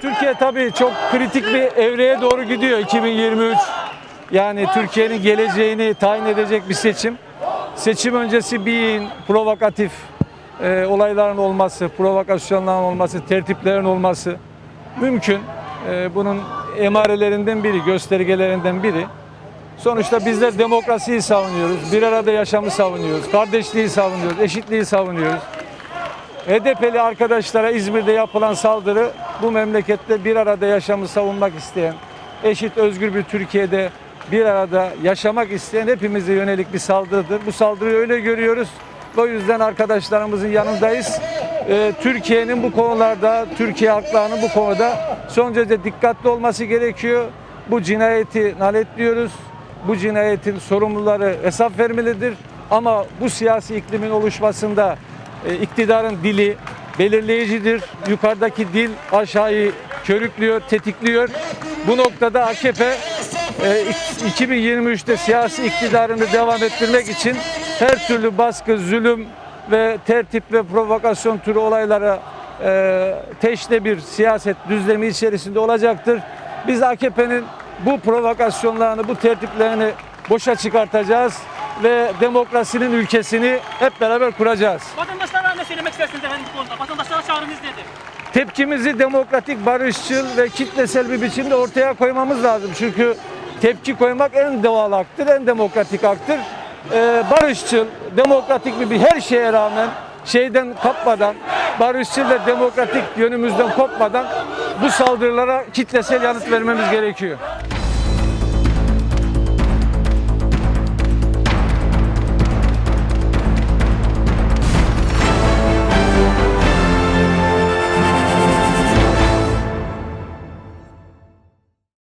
Türkiye tabii çok kritik bir evreye doğru gidiyor 2023. Yani Türkiye'nin geleceğini tayin edecek bir seçim. Seçim öncesi bir provokatif e, olayların olması, provokasyonların olması, tertiplerin olması mümkün. E, bunun emarelerinden biri, göstergelerinden biri. Sonuçta bizler demokrasiyi savunuyoruz, bir arada yaşamı savunuyoruz, kardeşliği savunuyoruz, eşitliği savunuyoruz. HDP'li arkadaşlara İzmir'de yapılan saldırı bu memlekette bir arada yaşamı savunmak isteyen, eşit özgür bir Türkiye'de bir arada yaşamak isteyen hepimize yönelik bir saldırıdır. Bu saldırıyı öyle görüyoruz. O yüzden arkadaşlarımızın yanındayız. Ee, Türkiye'nin bu konularda, Türkiye haklarının bu konuda son derece dikkatli olması gerekiyor. Bu cinayeti naletliyoruz. Bu cinayetin sorumluları hesap vermelidir. Ama bu siyasi iklimin oluşmasında e, iktidarın dili belirleyicidir. Yukarıdaki dil aşağıyı körüklüyor, tetikliyor. Bu noktada AKP e, ik- 2023'te siyasi iktidarını devam ettirmek için her türlü baskı, zulüm ve tertip ve provokasyon türü olaylara e, teşne bir siyaset düzlemi içerisinde olacaktır. Biz AKP'nin bu provokasyonlarını, bu tertiplerini boşa çıkartacağız ve demokrasinin ülkesini hep beraber kuracağız. Vatandaşlara ne söylemek istersiniz efendim bu konuda? Vatandaşlara çağrınız nedir? Tepkimizi demokratik, barışçıl ve kitlesel bir biçimde ortaya koymamız lazım. Çünkü tepki koymak en doğal haktır, en demokratik haktır. Ee, barışçıl, demokratik bir, bir her şeye rağmen şeyden kapmadan, barışçıl ve demokratik yönümüzden kopmadan bu saldırılara kitlesel yanıt vermemiz gerekiyor.